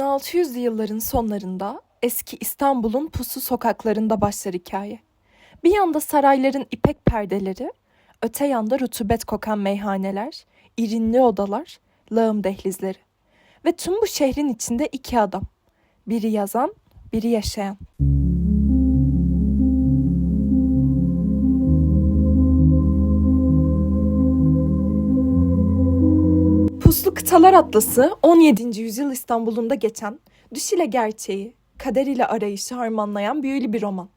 1600'lü yılların sonlarında eski İstanbul'un puslu sokaklarında başlar hikaye. Bir yanda sarayların ipek perdeleri, öte yanda rutubet kokan meyhaneler, irinli odalar, lağım dehlizleri. Ve tüm bu şehrin içinde iki adam. Biri yazan, biri yaşayan. Puslu Kıtalar Atlası 17. yüzyıl İstanbul'unda geçen, düş ile gerçeği, kader ile arayışı harmanlayan büyülü bir roman.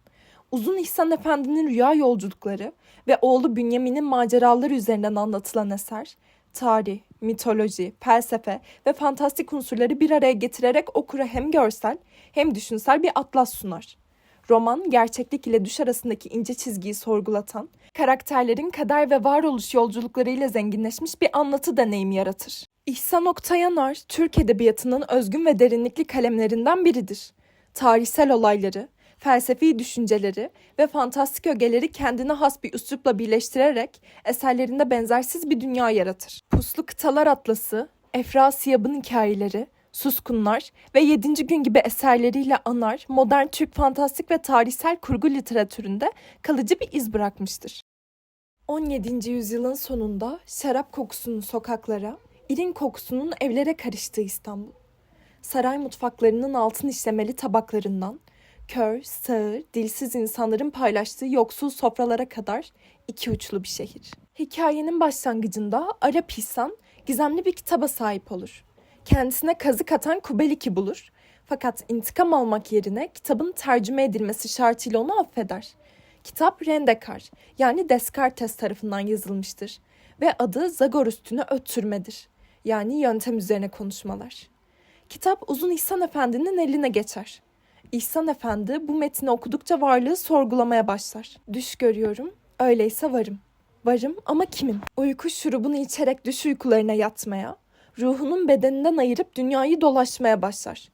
Uzun İhsan Efendi'nin rüya yolculukları ve oğlu Bünyamin'in maceraları üzerinden anlatılan eser, tarih, mitoloji, felsefe ve fantastik unsurları bir araya getirerek okura hem görsel hem düşünsel bir atlas sunar. Roman, gerçeklik ile düş arasındaki ince çizgiyi sorgulatan, karakterlerin kader ve varoluş yolculuklarıyla zenginleşmiş bir anlatı deneyimi yaratır. İhsan Oktayanar, Türk Edebiyatı'nın özgün ve derinlikli kalemlerinden biridir. Tarihsel olayları, felsefi düşünceleri ve fantastik ögeleri kendine has bir üslupla birleştirerek eserlerinde benzersiz bir dünya yaratır. Puslu Kıtalar Atlası, Efrasiyab'ın hikayeleri, Suskunlar ve Yedinci Gün gibi eserleriyle anar, modern Türk fantastik ve tarihsel kurgu literatüründe kalıcı bir iz bırakmıştır. 17. yüzyılın sonunda şarap kokusunun sokaklara, irin kokusunun evlere karıştığı İstanbul. Saray mutfaklarının altın işlemeli tabaklarından, kör, sağır, dilsiz insanların paylaştığı yoksul sofralara kadar iki uçlu bir şehir. Hikayenin başlangıcında Arap İhsan gizemli bir kitaba sahip olur. Kendisine kazık atan Kubelik'i bulur. Fakat intikam almak yerine kitabın tercüme edilmesi şartıyla onu affeder. Kitap Rendekar yani Descartes tarafından yazılmıştır ve adı Zagor üstüne öttürmedir. Yani yöntem üzerine konuşmalar. Kitap Uzun İhsan Efendi'nin eline geçer. İhsan Efendi bu metni okudukça varlığı sorgulamaya başlar. Düş görüyorum, öyleyse varım. Varım ama kimim? Uyku şurubunu içerek düş uykularına yatmaya, ruhunun bedeninden ayırıp dünyayı dolaşmaya başlar.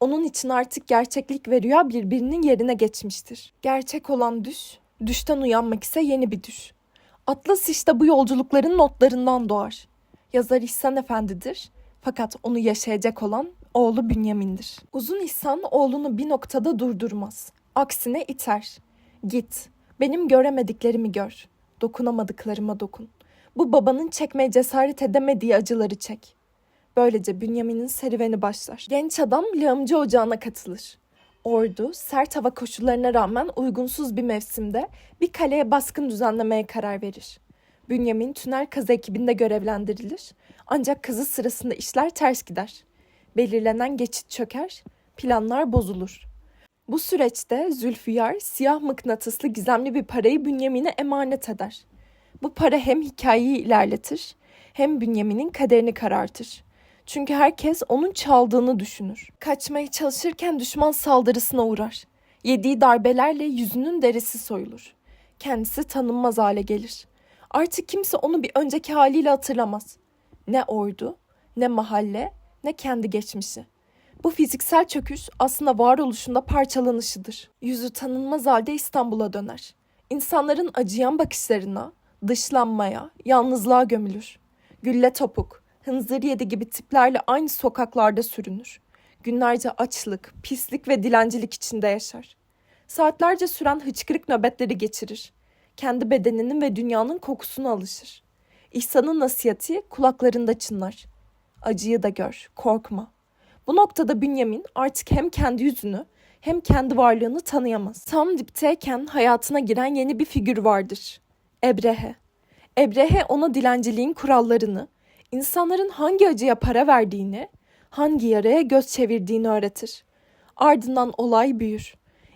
Onun için artık gerçeklik ve rüya birbirinin yerine geçmiştir. Gerçek olan düş, düşten uyanmak ise yeni bir düş. Atlas işte bu yolculukların notlarından doğar. Yazar İhsan Efendi'dir fakat onu yaşayacak olan oğlu Bünyamin'dir. Uzun İhsan oğlunu bir noktada durdurmaz. Aksine iter. Git, benim göremediklerimi gör. Dokunamadıklarıma dokun. Bu babanın çekmeye cesaret edemediği acıları çek. Böylece Bünyamin'in serüveni başlar. Genç adam lağımcı ocağına katılır. Ordu, sert hava koşullarına rağmen uygunsuz bir mevsimde bir kaleye baskın düzenlemeye karar verir. Bünyamin tünel kazı ekibinde görevlendirilir. Ancak kazı sırasında işler ters gider. Belirlenen geçit çöker, planlar bozulur. Bu süreçte Zülfiyar siyah mıknatıslı gizemli bir parayı Bünyamin'e emanet eder. Bu para hem hikayeyi ilerletir hem Bünyamin'in kaderini karartır. Çünkü herkes onun çaldığını düşünür. Kaçmaya çalışırken düşman saldırısına uğrar. Yediği darbelerle yüzünün derisi soyulur. Kendisi tanınmaz hale gelir. Artık kimse onu bir önceki haliyle hatırlamaz. Ne ordu, ne mahalle, ne kendi geçmişi. Bu fiziksel çöküş aslında varoluşunda parçalanışıdır. Yüzü tanınmaz halde İstanbul'a döner. İnsanların acıyan bakışlarına, dışlanmaya, yalnızlığa gömülür. Gülle topuk, hınzır yedi gibi tiplerle aynı sokaklarda sürünür. Günlerce açlık, pislik ve dilencilik içinde yaşar. Saatlerce süren hıçkırık nöbetleri geçirir. Kendi bedeninin ve dünyanın kokusuna alışır. İhsan'ın nasihati kulaklarında çınlar. Acıyı da gör, korkma. Bu noktada Bünyamin artık hem kendi yüzünü hem kendi varlığını tanıyamaz. Tam dipteyken hayatına giren yeni bir figür vardır. Ebrehe. Ebrehe ona dilenciliğin kurallarını, insanların hangi acıya para verdiğini, hangi yaraya göz çevirdiğini öğretir. Ardından olay büyür.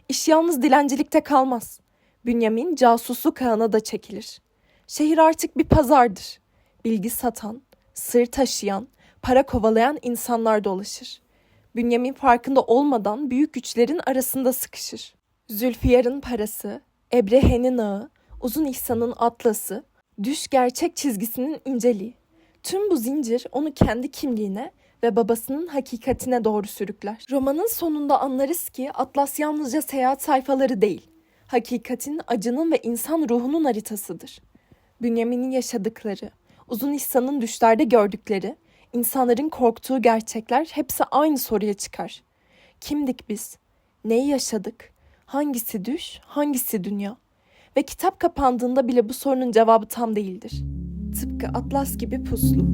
İş yalnız dilencilikte kalmaz. Bünyamin casusluk ağına da çekilir. Şehir artık bir pazardır. Bilgi satan, sır taşıyan, para kovalayan insanlar dolaşır. Bünyamin farkında olmadan büyük güçlerin arasında sıkışır. Zülfiyar'ın parası, Ebrehe'nin ağı, Uzun İhsan'ın atlası, düş gerçek çizgisinin inceliği. Tüm bu zincir onu kendi kimliğine ve babasının hakikatine doğru sürükler. Romanın sonunda anlarız ki Atlas yalnızca seyahat sayfaları değil, hakikatin, acının ve insan ruhunun haritasıdır. Bünyamin'in yaşadıkları, Uzun İhsan'ın düşlerde gördükleri, İnsanların korktuğu gerçekler hepsi aynı soruya çıkar. Kimdik biz? Neyi yaşadık? Hangisi düş, hangisi dünya? Ve kitap kapandığında bile bu sorunun cevabı tam değildir. Tıpkı Atlas gibi puslu.